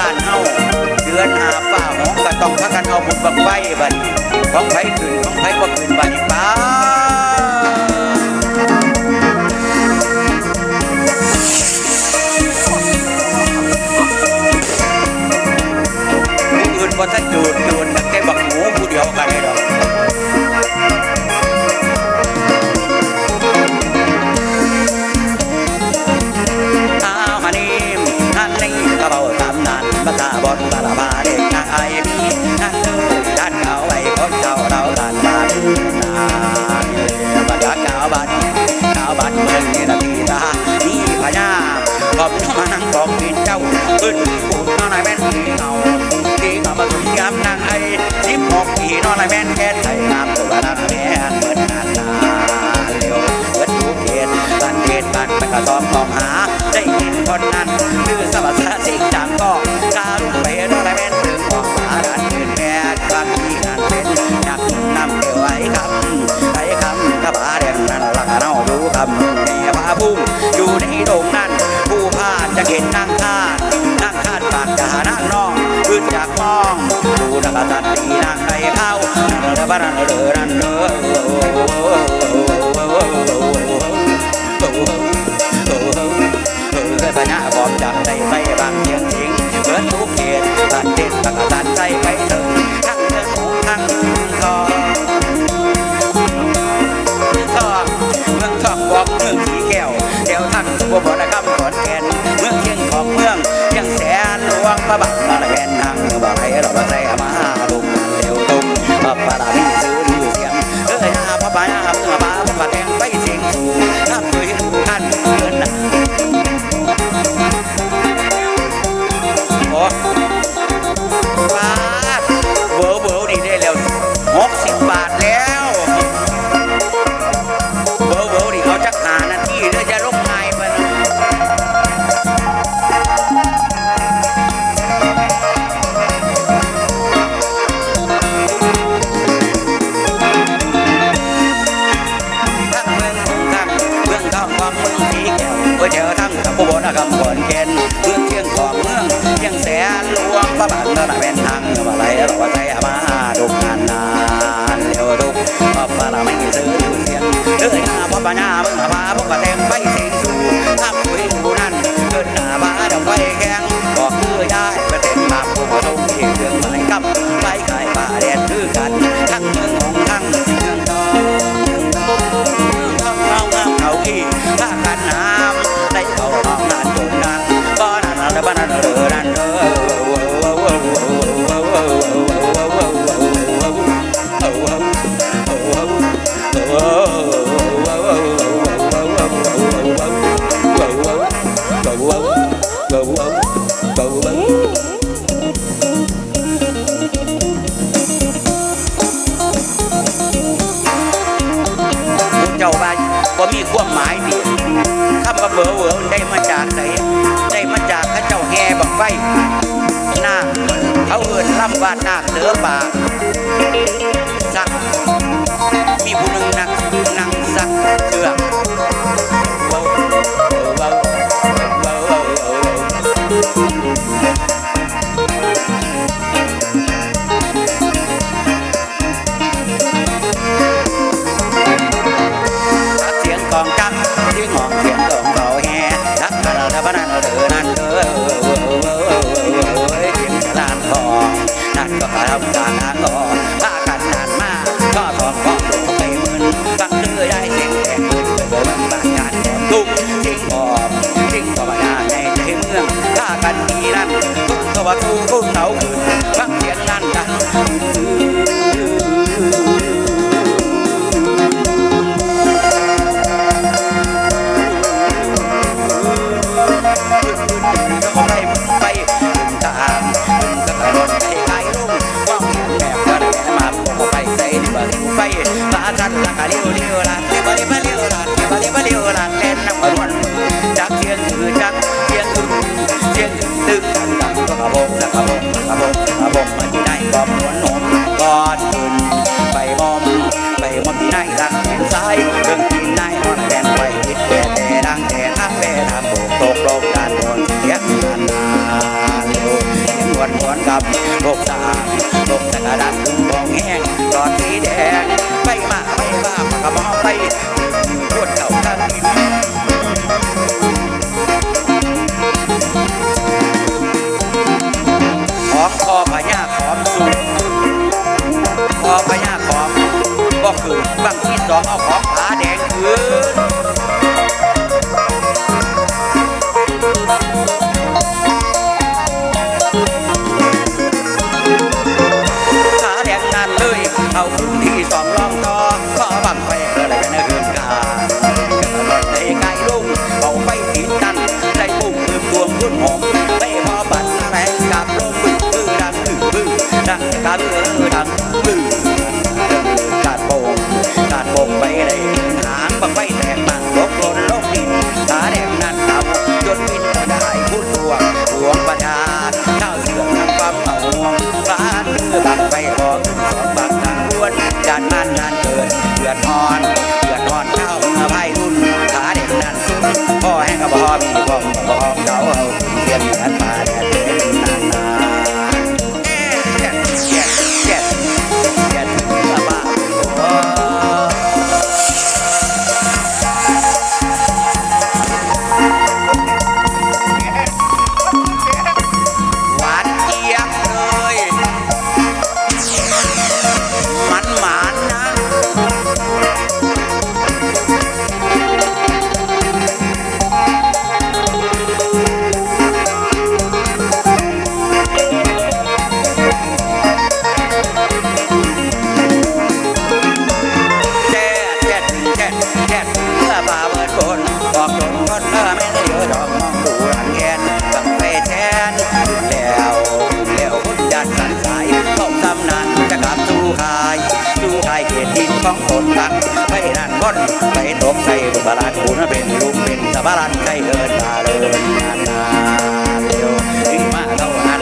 ้านเฮาเดือนหาป่าหองก็ต้องพักกันเอาบุญบังไฟบัดนของไผขึ้นของไผบ่ขึ้นบัดนี้ป้าอื่นบ่ทันจูดจู นนั้นคือสวัสดิ์สิ่งจังก็การเป็นอรไรเป็นถึงของมาดันเงินแม่บางทีงานเป็นอยากนำเกี่ยวไอ้คำไอ้คำกระบาแดงนั้นหลังเน่ารู้คำในพระพุ่งอยู่ในโดงนั้น ผู้พาดจะเห็นนั่งคาดนั่งคาดปากจะหานั่งน้องขึ้นจากมองดูนักตัตว์ตีนั่งในเข้านั่งระบาดเรือ i'm banana. ว่ามีความหมายดีคำว่าเบอร์เวอได้มาจากไหนได้มาจากข้าเจ้าแห่บังไฟนาคเขาเอินล่ำบ้านนาคเสือป่าสักมีผู้หนึ่งนัก vou voltar ao Yeah. บาลานใครเอินมาเลินมาลาเร็วยิ่งมาเท่าหัน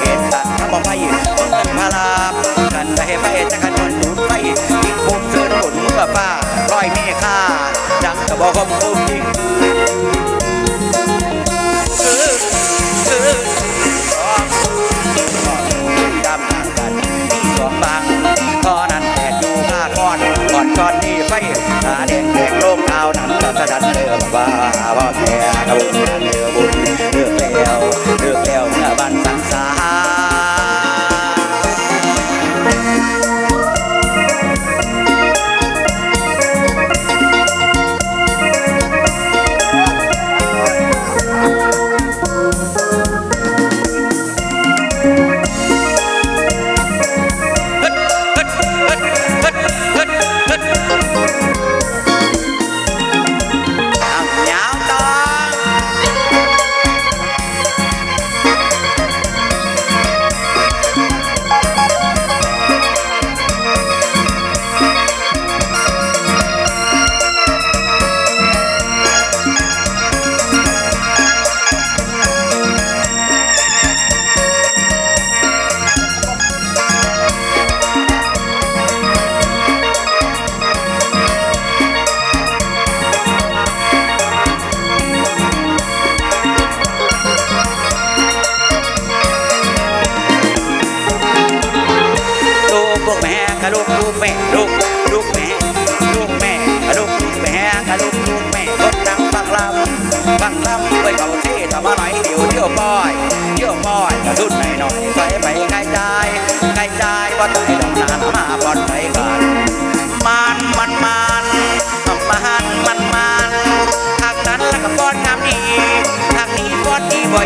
เหตุการณ์ทั้งบ่ไปกันพาลากันไปไปจะกันนอนดูดไปอีกมุมเชิญผลเมื่อป้าร้อยเมฆาดังกระบอกคมคมยิ่งก่อนนก้อนนี้ไฟตาแดงแดงโลมเอานั้น va a.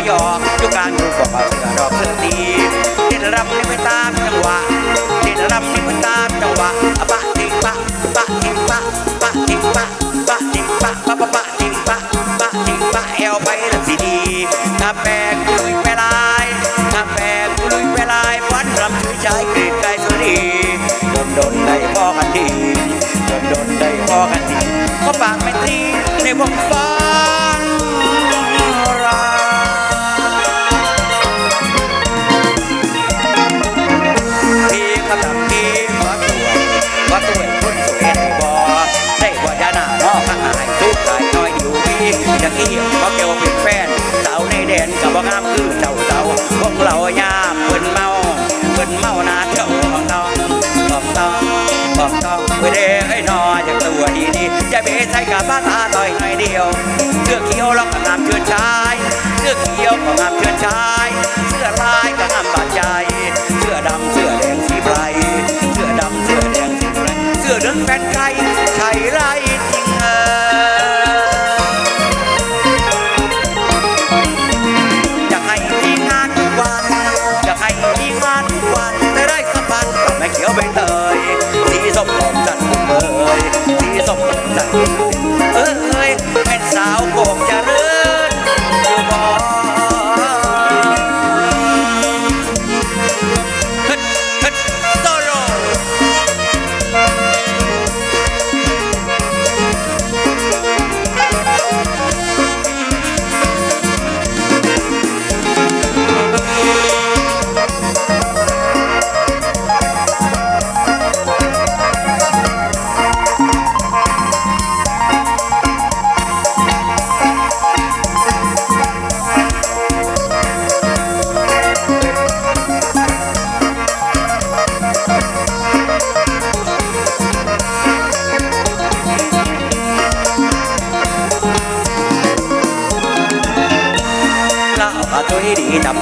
ยอกอยู่กางอยู่บอกเอาเสือดอเพื่อนตีเด็ดรำนี่ไม่ตามจังหวะเด็ดรำนี่ไม่ตามจังหวะปะติปะปะติปะปะติปะปะติปะปะปะปะติปะปะติปะเอวไปละสิดีน้าแปกลุยไปลายน้าแปกลุยไปลายฟันรำช่วยใจกรีดกาสุดดีโดนโดนได้พอกันทีโดนโดนได้พอกันทีเขาปากไม่ตีในวงฟ้า ใส่กับผ้าตาต่อยหน่อยเดียวเสื้อเขียวเราก็งามเชิดชายเสื้อเขียวก็งามเชิดชายเสื้อลายก็งามบาดใจเสื้อดำเสื้อแดงสีไบรเสื้อดำเสื้อแดงสีไบรเสื้อเหลืองแผ่นไทยไทยไรจริงเออยาให้มีงานวันอยให้มีงานวันได้ได้สัมพันแม่เขียวใบเตยสีส้มหอมจัน เอ่ยที่สมจัดเอ่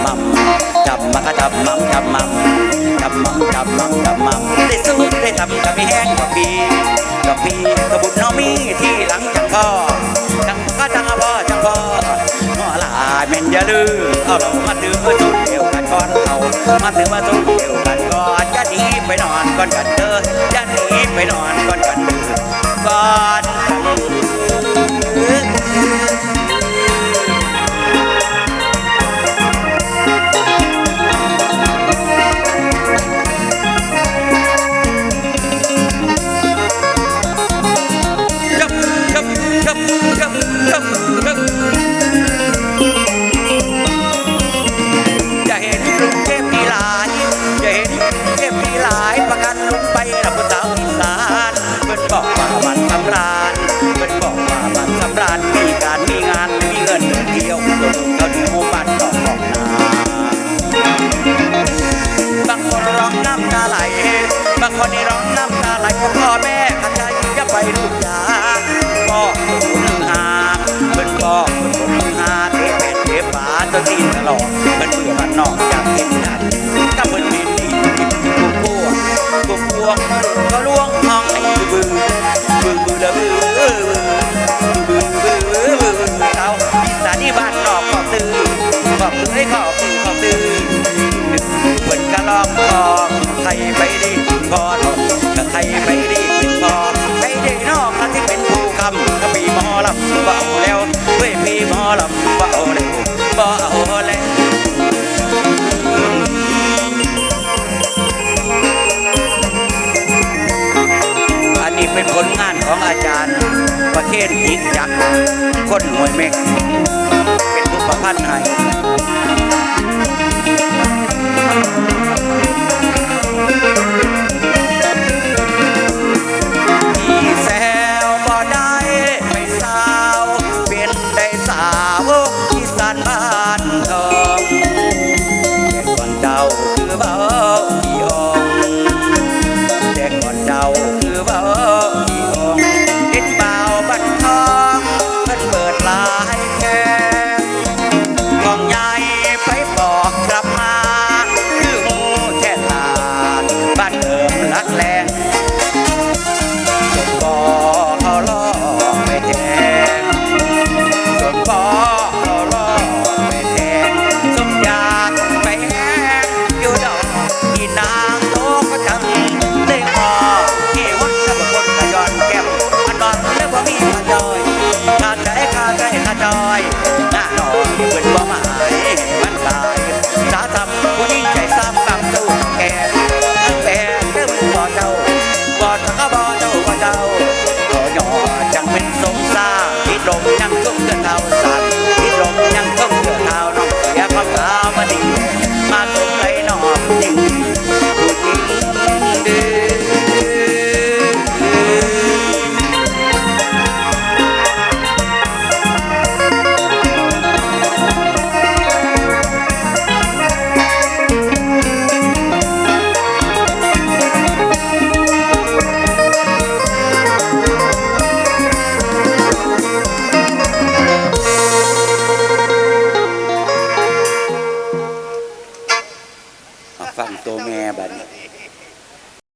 มัมจับมากระจับมัมจับมัมจับมัมจับมัมจับมัมได้สู้ได้ทำกับมีแห้งกับพี่กับพี่กระบุญน้องมีที่หลังจังพ่อจังก็จังพ่อจังพ่อหม้อลายเม่นอย่าลือเอาเรามาดื่มมาจุดเดียวกันก่อนเอามาดื่มมาจุดเดียวกันก่อนอย่าหนีไปนอนก่อนกันเด้ออย่าหนีไปนอนก่อนกันเด้อก่อนกัน อบตื้อให้ขอบตื้อขอบตื้อเปิดกระลอกคอใครไปดีคอทองก็ใครไปดีเป็นคอไปดีนอกก็ที่เป็นผู้คำก็ปีหมอลำเบาแล้วเว้ยปีหมอลำเบาแล้วเบาแล้วอันนี้เป็นผลงานของอาจารย์ประเทศยิกยักษ์คนหน่วยเมฆเประพันธ์ให้